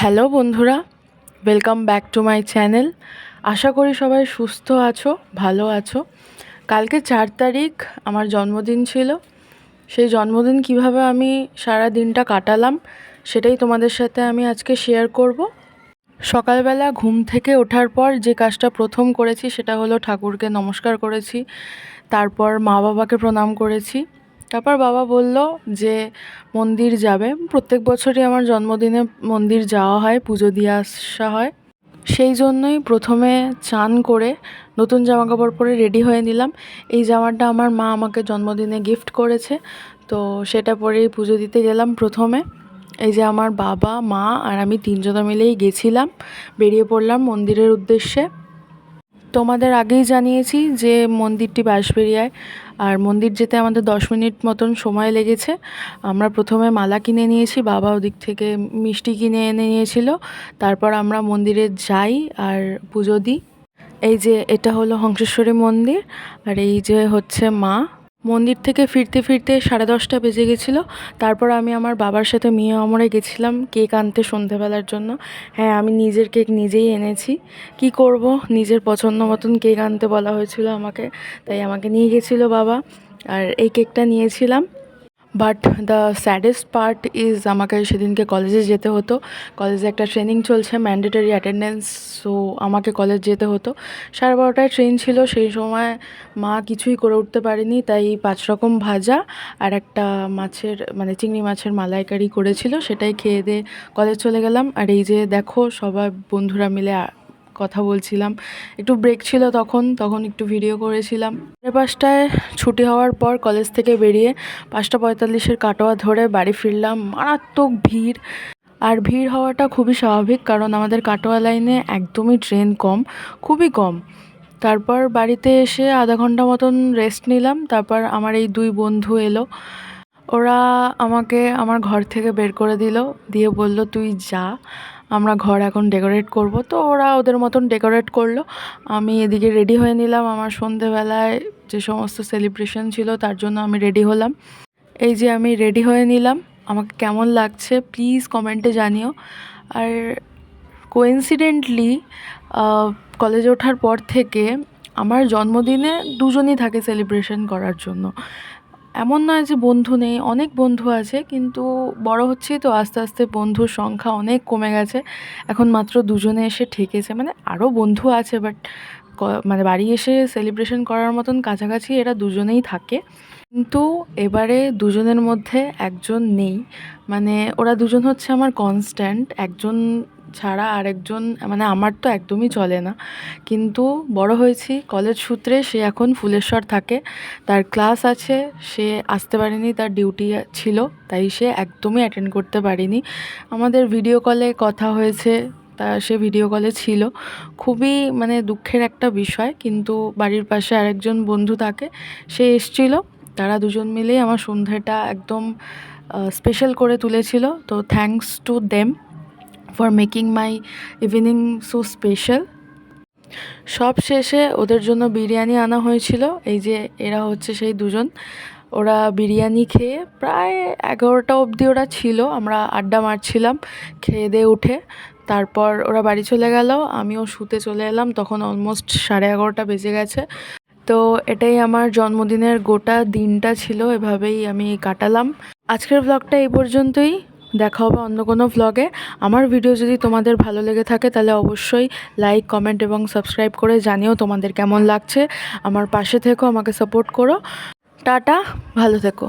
Hello বন্ধুরা welcome back to my channel আশা করি সবাই সুস্থ আছো, ভালো আছো। কালকে চার তারিখ, আমার জন্মদিন ছিল। সেই জন্মদিন কীভাবে আমি সারা দিনটা কাটালাম, সেটাই তোমাদের সাথে আমি আজকে শেয়ার করব। সকালবেলা ঘুম থেকে ওঠার পর যে কাজটা প্রথম করেছি, সেটা হলো ঠাকুরকে নমস্কার করেছি, তারপর মা বাবাকে প্রণাম করেছি। তারপর বাবা বলল যে, মন্দির যাবে। প্রত্যেক বছরই আমার জন্মদিনে মন্দির যাওয়া হয়, পুজো দিয়ে আসা হয়। সেই জন্যই প্রথমে চান করে নতুন জামা কাপড় পরে রেডি হয়ে নিলাম। এই জামাটা আমার মা আমাকে জন্মদিনে গিফট করেছে, তো সেটা পরেই পুজো দিতে গেলাম প্রথমে। এই যে আমার বাবা, মা আর আমি তিনজনে মিলেই গেছিলাম, বেরিয়ে পড়লাম মন্দিরের উদ্দেশ্যে। তোমাদের আগেই জানিয়েছি যে মন্দিরটি বাঁশবেরিয়ায় আর মন্দির যেতে আমাদের দশ মিনিট মতন সময় লেগেছে। আমরা প্রথমে মালা কিনে নিয়েছি, বাবা ওদিক থেকে মিষ্টি কিনে এনে নিয়েছিল। তারপর আমরা মন্দিরে যাই আর পুজো দিই। এই যে এটা হলো হংসেশ্বরী মন্দির, আর এই যে হচ্ছে মা। মন্দির থেকে ফিরতে ফিরতে সাড়ে দশটা বেজে গেছিল। তারপর আমি আমার বাবার সাথে মেয়ে অমরে গেছিলাম কেক আনতে সন্ধেবেলার জন্য। হ্যাঁ আমি নিজের কেক নিজেই এনেছি। কি করব? নিজের পছন্দ মতন কেক আনতে বলা হয়েছিল আমাকে, তাই আমাকে নিয়ে গেছিল বাবা। আর এই কেকটা নিয়েছিলাম। But the saddest part is আমাকে সেদিনকে কলেজে যেতে হতো। কলেজে একটা ট্রেনিং চলছে ম্যান্ডেটরি অ্যাটেন্ডেন্স সো আমাকে কলেজ যেতে হতো। সাড়ে বারোটায় ট্রেন ছিল, সেই সময় মা কিছুই করে উঠতে পারেনি, তাই পাঁচ রকম ভাজা আর একটা মাছের মানে চিংড়ি মাছের মালাইকারি করেছিল, সেটাই খেয়ে দিয়ে কলেজ চলে গেলাম। আর এই যে দেখো, সবাই বন্ধুরা মিলে কথা বলছিলাম। একটু ব্রেক ছিল তখন তখন একটু ভিডিও করেছিলাম। সাড়ে পাঁচটায় ছুটি হওয়ার পর কলেজ থেকে বেরিয়ে পাঁচটা পঁয়তাল্লিশের কাটোয়া ধরে বাড়ি ফিরলাম। মারাত্মক ভিড়। আর ভিড় হওয়াটা খুবই স্বাভাবিক কারণ আমাদের কাটোয়া লাইনে একদমই ট্রেন কম, খুবই কম। তারপর বাড়িতে এসে আধা ঘণ্টা মতন রেস্ট নিলাম। তারপর আমার এই দুই বন্ধু এলো। ওরা আমাকে আমার ঘর থেকে বের করে দিল। দিয়ে বলল, তুই যা। আমরা ঘর এখন ডেকোরেট করব। তো ওরা ওদের মতন ডেকোরেট করল। আমি এদিকে রেডি হয়ে নিলাম আমার সন্ধেবেলায় যে সমস্ত সেলিব্রেশন ছিল, তার জন্য আমি রেডি হলাম। এই যে আমি রেডি হয়ে নিলাম। আমাকে কেমন লাগছে প্লিজ কমেন্টে জানিও। আর কোইন্সিডেন্টলি কলেজে ওঠার পর থেকে আমার জন্মদিনে দুজনই থাকে সেলিব্রেশন করার জন্য। এমন নয় যে বন্ধু নেই, অনেক বন্ধু আছে, কিন্তু বড় হচ্ছি তো আস্তে আস্তে বন্ধুর সংখ্যা অনেক কমে গেছে। এখন মাত্র দুজনে এসে ঠেকেছে মানে আরও বন্ধু আছে বাট মানে বাড়ি এসে সেলিব্রেশন করার মতন কাছাকাছি এরা দুজনেই থাকে। কিন্তু এবারে দুজনের মধ্যে একজন নেই মানে ওরা দুজন হচ্ছে আমার কনস্ট্যান্ট একজন ছাড়া আরেকজন মানে আমার তো একদমই চলে না। কিন্তু বড় হয়েছি কলেজ সূত্রে সে এখন ফুলেশ্বর থাকে। তার ক্লাস আছে, সে আসতে পারেনি, তার ডিউটি ছিল, তাই সে একদমই অ্যাটেন্ড করতে পারেনি। আমাদের ভিডিও কলে কথা হয়েছে, তা সে ভিডিও কলে ছিল। খুবই মানে দুঃখের একটা বিষয়, কিন্তু বাড়ির পাশে আরেকজন বন্ধু থাকে, সে এসছিল। তারা দুজন মিলেই আমার সন্ধ্যাটা একদম স্পেশাল করে তুলেছিল। তো thanks to them for making my evening so special সব শেষে ওদের জন্য বিরিয়ানি আনা হয়েছিল। এই যে এরা হচ্ছে সেই দুজন। ওরা বিরিয়ানি খেয়ে প্রায় এগারোটা অবধি ওরা ছিল। আমরা আড্ডা মারছিলাম, খেয়ে দিয়ে উঠে। তারপর ওরা বাড়ি চলে গেল। আমিও শুতে চলে এলাম। তখন অলমোস্ট সাড়ে এগারোটা বেজে গেছে। তো এটাই আমার জন্মদিনের গোটা দিনটা ছিল। এভাবেই আমি কাটালাম। আজকের ব্লগটা এই পর্যন্তই। দেখা হবে অন্য কোনো ভ্লগে আমার ভিডিও যদি তোমাদের ভালো লেগে থাকে, তাহলে অবশ্যই লাইক কমেন্ট এবং সাবস্ক্রাইব করে জানিও তোমাদের কেমন লাগছে। আমার পাশে থেকো, আমাকে সাপোর্ট করো। টাটা, ভালো থেকো।